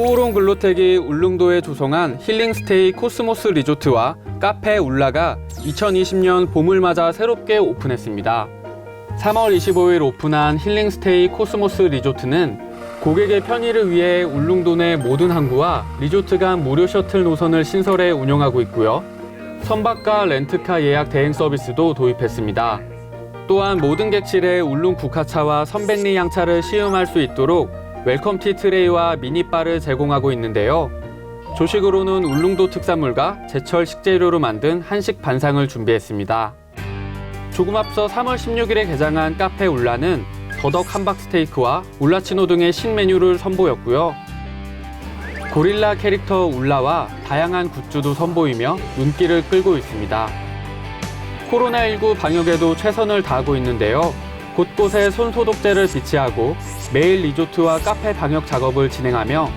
코오롱 글로텍이 울릉도에 조성한 힐링스테이 코스모스 리조트와 카페 울라가 2020년 봄을 맞아 새롭게 오픈했습니다. 3월 25일 오픈한 힐링스테이 코스모스 리조트는 고객의 편의를 위해 울릉도 내 모든 항구와 리조트 간 무료 셔틀 노선을 신설해 운영하고 있고요. 선박과 렌트카 예약 대행 서비스도 도입했습니다. 또한 모든 객실에 울릉 국화차와 선백리 향차를 시음할 수 있도록 웰컴티 트레이와 미니바를 제공하고 있는데요. 조식으로는 울릉도 특산물과 제철 식재료로 만든 한식 반상을 준비했습니다. 조금 앞서 3월 16일에 개장한 카페 울라는 더덕 함박 스테이크와 울라치노 등의 신메뉴를 선보였고요. 고릴라 캐릭터 울라와 다양한 굿즈도 선보이며 눈길을 끌고 있습니다. 코로나19 방역에도 최선을 다하고 있는데요. 곳곳에 손소독제를 비치하고 매일 리조트와 카페 방역 작업을 진행하며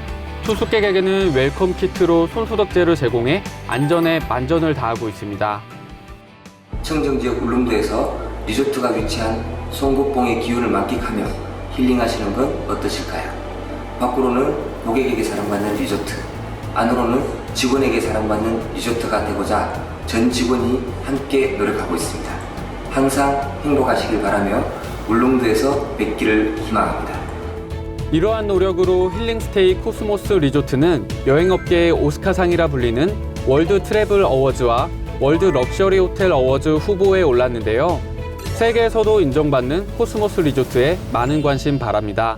투숙객에게는 웰컴 키트로 손소독제를 제공해 안전에 만전을 다하고 있습니다. 청정 지역 울릉도에서 리조트가 위치한 송곡봉의 기운을 만끽하며 힐링하시는 건 어떠실까요? 밖으로는 고객에게 사랑받는 리조트, 안으로는 직원에게 사랑받는 리조트가 되고자 전 직원이 함께 노력하고 있습니다. 항상 행복하시길 바라며 울릉도에서 뵙기를 희망합니다. 이러한 노력으로 힐링스테이 코스모스 리조트는 여행업계의 오스카상이라 불리는 월드 트래블 어워즈와 월드 럭셔리 호텔 어워즈 후보에 올랐는데요. 세계에서도 인정받는 코스모스 리조트에 많은 관심 바랍니다.